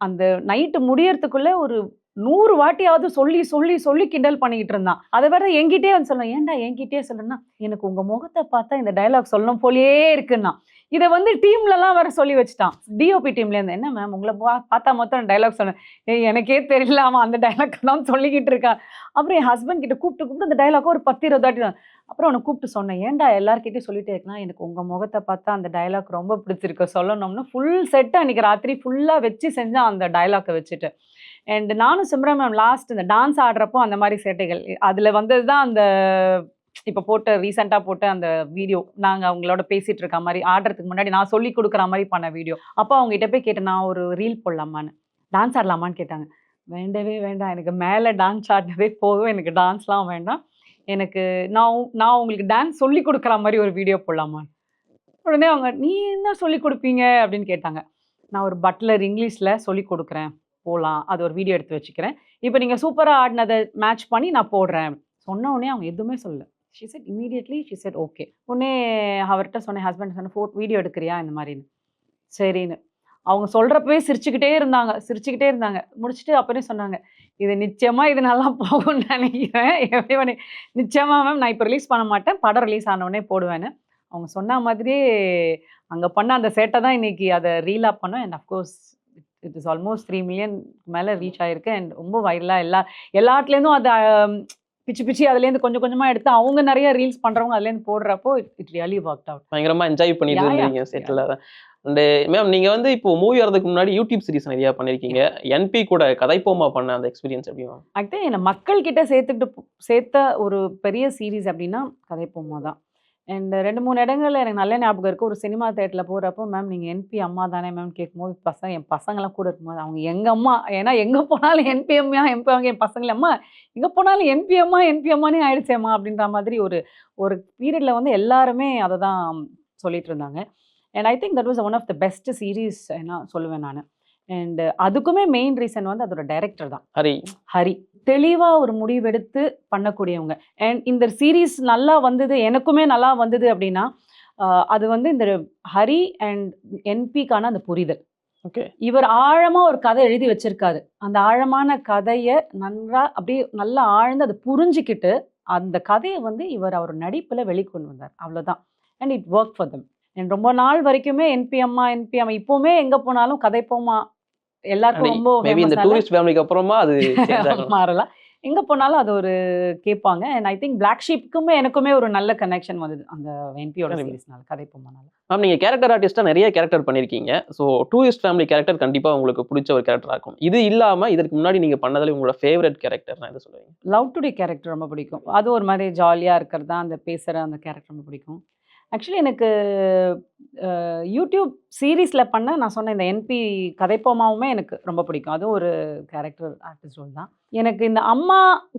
அந்த நைட்டு முடியறதுக்குள்ளே ஒரு நூறு வாட்டியாவது சொல்லி சொல்லி சொல்லி கிண்டல் பண்ணிக்கிட்டு இருந்தான். அதை வேற என்கிட்டே வந்து சொல்லணும் ஏன்டா என்கிட்டே சொல்லணும்னா எனக்கு உங்க முகத்தை பார்த்தா இந்த டயலாக் சொல்லணும் போலயே இருக்குன்னா. இதை வந்து டீம்லலாம் வேற சொல்லி வச்சுட்டான். டிஓபி டீம்ல இருந்து என்ன மேம் உங்களை பா- பார்த்தா மொத்தம் டைலாக் சொன்னேன் எனக்கே தெரியல அவன் அந்த டைலாக் தான் சொல்லிக்கிட்டு இருக்கான் அப்புறம் என் ஹஸ்பண்ட் கிட்ட கூப்பிட்டு கூப்பிட்டு அந்த டைலாக் ஒரு பத்து இருபது வாட்டி அப்புறம் அவனை கூப்பிட்டு சொன்னேன் ஏன்டா எல்லார்கிட்டயும் சொல்லிட்டே இருக்கலாம் எனக்கு உங்க முகத்தை பார்த்தா அந்த டயலாக் ரொம்ப பிடிச்சிருக்கு சொல்லணும்னு. ஃபுல் செட்டு அன்னைக்கு ராத்திரி ஃபுல்லாக வச்சு செஞ்சான் அந்த டைலாக்கை வச்சுட்டு. அண்ட் நானும் சிம்ரன் மேம் லாஸ்ட் இந்த டான்ஸ் ஆடுறப்போ அந்த மாதிரி சேட்டைகள். அதில் வந்தது தான் அந்த இப்போ போட்ட ரீசெண்டாக போட்ட அந்த வீடியோ நாங்கள் அவங்களோட பேசிகிட்டு இருக்க மாதிரி ஆடுறதுக்கு முன்னாடி நான் சொல்லி கொடுக்குற மாதிரி பண்ண வீடியோ அப்போ அவங்ககிட்ட போய் கேட்டேன் நான் ஒரு ரீல் போடலாமான்னு. டான்ஸ் ஆடலாமான்னு கேட்டாங்க. வேண்டவே வேண்டாம் எனக்கு மேலே டான்ஸ் ஆடினதே போதும் எனக்கு டான்ஸ்லாம் வேண்டாம். எனக்கு நான் நான் உங்களுக்கு டான்ஸ் சொல்லி கொடுக்குற மாதிரி ஒரு வீடியோ போடலாமான்னு. உடனே அவங்க நீ என்ன சொல்லி கொடுப்பீங்க? அப்படின்னு கேட்டாங்க. நான் ஒரு பட்லர் இங்கிலீஷில் சொல்லி கொடுக்குறேன். போகலாம் அது ஒரு வீடியோ எடுத்து வச்சுக்கிறேன். இப்போ நீங்கள் சூப்பராக ஆடினதை மேட்ச் பண்ணி நான் போடுறேன். சொன்ன உடனே அவங்க எதுவுமே சொல்லல. She said immediately she said okay உடனே அவர்கிட்ட சொன்னேன் ஹஸ்பண்ட் சொன்ன ஃபோட் வீடியோ எடுக்கிறியா? இந்த மாதிரின்னு. சரின்னு. அவங்க சொல்கிறப்பவே சிரிச்சுக்கிட்டே இருந்தாங்க. சிரிச்சுக்கிட்டே இருந்தாங்க. முடிச்சுட்டு அப்புறம் சொன்னாங்க இது நிச்சயமாக இது நல்லா போகும்னு நினைக்கிறேன். எப்படி பண்ணி மேம் நான் இப்போ ரிலீஸ் பண்ண மாட்டேன். படம் ரிலீஸ் ஆனவுடனே போடுவேன்னு. அவங்க சொன்ன மாதிரியே அங்கே பண்ண அந்த சேட்டை தான் இன்றைக்கி அதை ரீல் பண்ணோம். And of course it is almost three million மேலே ரீச் ஆயிருக்கு. அண்ட் ரொம்ப வைரலாக எல்லா எல்லாத்துலேருந்தும் அதை பிச்சு பிச்சு அதுலேருந்து கொஞ்சம் கொஞ்சமாக எடுத்து அவங்க நிறைய ரீல்ஸ் பண்ணுறவங்க அதுலேருந்து போடுறப்போ it it really work out பயங்கரமா என்ஜாய் பண்ணிட்டு. இருந்தீங்க செட்டில் அண்ட் மேம் நீங்க வந்து இப்போ மூவி வரதுக்கு முன்னாடி யூடியூப் சீரிஸ் நிறைய பண்ணிருக்கீங்க. என்பி கூட கதைப்போமா பண்ண அந்த எக்ஸ்பீரியன்ஸ் எப்படி ஆக்சுவலி என்னை மக்கள் கிட்ட சேர்த்துக்கிட்டு சேர்த்த ஒரு பெரிய சீரீஸ் அப்படின்னா கதைப்பொம்மா தான். அண்ட் ரெண்டு மூணு இடங்கள்ல எனக்கு நல்ல ஞாபகம் இருக்குது ஒரு சினிமா தேட்டரில் போகிறப்போ மேம் நீங்கள் என்பி அம்மா தானே மேம்? கேட்கும்போது பசங்க என் பசங்களாம் கூட இருக்கும்போது அவங்க எங்கள் அம்மா ஏன்னா எங்கே போனாலும் என்பி அம்மா என்பி அவங்க என் பசங்களே அம்மா எங்கே போனாலும் என்பி அம்மா என்பி அம்மானே ஆயிடுச்சேம்மா அப்படின்ற மாதிரி ஒரு ஒரு பீரியடில் வந்து எல்லாருமே அதை தான் சொல்லிட்டு இருந்தாங்க. And I think that was one of the best series என்ன சொல்லுவேன் நான். அண்ட் அதுக்குமே மெயின் ரீசன் வந்து அதோட டைரக்டர் தான். ஹரி. ஹரி. தெளிவா ஒரு முடிவெடுத்து பண்ணக்கூடியவங்க. அண்ட் இந்த சீரீஸ் நல்லா வந்தது எனக்குமே நல்லா வந்தது அப்படின்னா அது வந்து இந்த ஹரி அண்ட் என்பிக்கான அந்த புரிதல். ஓகே. இவர் ஆழமா ஒரு கதை எழுதி வச்சிருக்காரு. அந்த ஆழமான கதையை நன்றா அப்படியே நல்லா ஆழ்ந்து அதை புரிஞ்சுக்கிட்டு அந்த கதையை வந்து இவர் அவர் நடிப்புல வெளிக்கொண்டு வந்தார். அவ்வளவுதான். And it work for them and ரொம்ப நாள் வரைக்குமே என்பி அம்மா என்பி அம்மா இப்போவுமே எங்க போனாலும் கதை போமா எல்லாருக்கும் ரொம்ப மேபி இந்த டூரிஸ்ட் ஃபேமிலிக்கு அப்புறமா <laughs> அது. மாறலாம். எங்க போனாலும் அது ஒரு கேட்பாங்க. அண்ட் ஐ திங்க் பிளாக் ஷீப்புக்குமே எனக்குமே ஒரு நல்ல கனெக்ஷன் வந்தது அந்த என்பியோட. சீரீஸ்னால கதை போமானால மேம் நீங்க கேரக்டர் ஆர்டிஸ்டா நிறைய கேரக்டர் பண்ணிருக்கீங்க. ஸோ டூரிஸ்ட் ஃபேமிலி கேரக்டர் கண்டிப்பா உங்களுக்கு பிடிச்ச ஒரு கேரக்டரா இருக்கும். இது இல்லாம இதற்கு முன்னாடி நீங்க பண்ணதுல உங்களோட ஃபேவரட் கேரக்டர் எது சொல்லுவீங்க? லவ் டுடே கேரக்டர் ரொம்ப பிடிக்கும். அது ஒரு மாதிரி ஜாலியாக இருக்கிறது தான் அந்த பேசுகிற அந்த கேரக்டர் ரொம்ப பிடிக்கும். ஆக்சுவலி எனக்கு யூடியூப் சீரீஸில் பண்ண நான் சொன்ன இந்த என்பி கதைப்போமாவுமே எனக்கு ரொம்ப பிடிக்கும். அதுவும் ஒரு கேரக்டர் ஆர்டிஸ்ட் ரோல் தான். எனக்கு இந்த அம்மா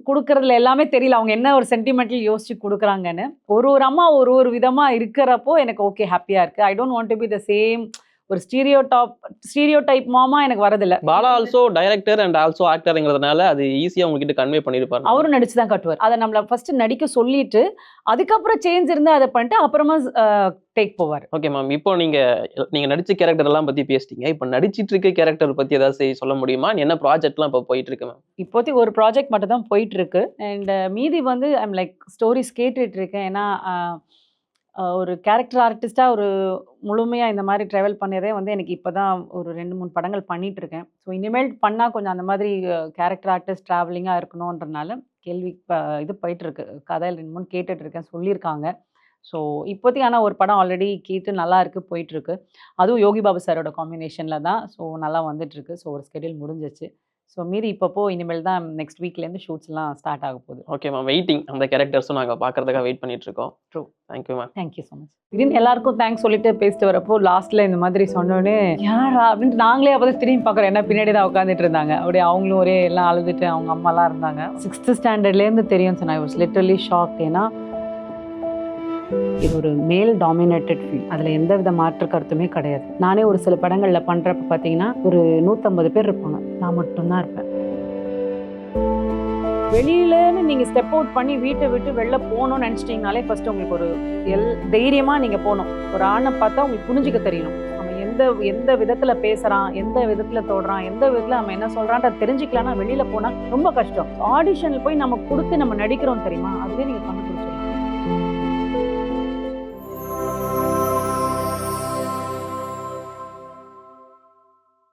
கொடுக்கறதுல எல்லாமே தெரியல. அவங்க என்ன ஒரு சென்டிமெண்டல் யோசிச்சு கொடுக்குறாங்கன்னு. ஒரு ஒரு அம்மா ஒரு ஒரு விதமாக இருக்கிறப்போ எனக்கு ஓகே ஹாப்பியாக இருக்குது I don't want to be the same ஒரு ஸ்டீரியோ டாப் ஸ்டீரியோ டைப் மாமா எனக்கு வரதில்ல. Bala also director and also ஆக்டர்ங்கிறதுனால அது ஈஸியா உங்ககிட்ட கன்வே பண்ணிருப்பாரு. அவரும் நடிச்சு தான் கட்டுவார். அதை நம்மள ஃபர்ஸ்ட் நடிக்க சொல்லிட்டு அதுக்கப்புறம் சேஞ்ச் இருந்தா அதை பண்ணிட்டு அப்புறமா டேக் போவார். ஓகே மேம் இப்போ நீங்க நீங்க நடிச்ச கேரக்டர் எல்லாம் பத்தி பேசிட்டீங்க. இப்போ நடிச்சிட்டு இருக்க கேரக்டர் பத்தி ஏதாவது சொல்ல முடியுமா? என்ன ப்ராஜெக்ட்லாம் இப்போ போயிட்டு இருக்கு மேம் இப்போதைக்கு ஒரு ப்ராஜெக்ட் மட்டும் தான் போயிட்டு இருக்கு. அண்ட் மீதி வந்து ஐம் லைக் ஸ்டோரிஸ் கேட்டுட்டு இருக்கேன். ஏன்னா ஒரு கேரக்டர் ஆர்டிஸ்ட்டாக ஒரு முழுமையாக இந்த மாதிரி ட்ராவல் பண்ணதே வந்து எனக்கு இப்போ தான் ஒரு ரெண்டு மூணு படங்கள் பண்ணிகிட்டு இருக்கேன். ஸோ இனிமேல் பண்ணால் கொஞ்சம் அந்த மாதிரி கேரக்டர் ஆர்டிஸ்ட் ட்ராவலிங்காக இருக்கணுன்றனால கேள்வி இப்போ இது போயிட்டுருக்கு கதை கதையில் ரெண்டு மூணு கேட்டுட்ருக்கேன் சொல்லியிருக்காங்க. ஸோ இப்போதைக்கு ஆனால் ஒரு படம் ஆல்ரெடி கேட்டு நல்லா இருக்குது போயிட்டுருக்கு அதுவும் யோகி பாபு சாரோட காம்பினேஷனில் தான். ஸோ நல்லா வந்துட்டுருக்கு ஸோ ஒரு ஸ்கெடியூல் முடிஞ்சிச்சு ஸோ மீதி இப்போப்போ இனிமேல் தான் நெக்ஸ்ட் வீக்லேருந்து ஷூட்ஸ்லாம் ஸ்டார்ட் ஆக போகுது. ஓகே மேம் வெயிட்டிங் அந்த கேரக்டர்ஸும் நாங்க பாக்குறதுக்காக வெயிட் பண்ணிட்டு இருக்கோம். True. Thank you ma'am thank you so much திடீர்னு எல்லாருக்கும் தேங்க்ஸ் சொல்லிட்டு பேசிட்டு வரப்போ லாஸ்ட்ல இந்த மாதிரி சொன்னோடனே யாரா? அப்படின்ட்டு நாங்களே அப்போ திரும்பி பார்க்குறோம் என்ன பின்னாடி தான் உட்காந்துட்டு இருந்தாங்க. அப்படியே அவங்களும் ஒரே எல்லாம் அழுதுட்டு அவங்க அம்மாலாம் இருந்தாங்க. சிக்ஸ்த் ஸ்டாண்டர்ட்லேருந்து தெரியும் sir I was literally shock ஏன்னா இது ஒரு மேல் டாமினேட்டட் ஃபீல் அதில் எந்த வித மாற்று கருத்துமே கிடையாது. நானே ஒரு சில படங்களில் பண்ணுறப்ப பார்த்தீங்கன்னா ஒரு நூற்றம்பது பேர் இருப்பாங்க. நான் மட்டும்தான் இருப்பேன். வெளியிலன்னு நீங்கள் ஸ்டெப் அவுட் பண்ணி வீட்டை விட்டு வெளில போகணும்னு நினச்சிட்டிங்கனாலே ஃபர்ஸ்ட் உங்களுக்கு ஒரு எல் தைரியமாக நீங்கள் போகணும். ஒரு ஆணை பார்த்தா உங்களுக்கு புரிஞ்சுக்க தெரியணும். அவன் எந்த எந்த விதத்தில் பேசுகிறான் எந்த விதத்தில் தொடுறான் எந்த விதத்தில் அவன் என்ன சொல்றான்ற தெரிஞ்சுக்கலாம்னா வெளியில் போனால் ரொம்ப கஷ்டம். ஆடிஷனில் போய் நம்ம கொடுத்து நம்ம நடிக்கிறோம் தெரியுமா? அதுவே நீங்கள் பண்ண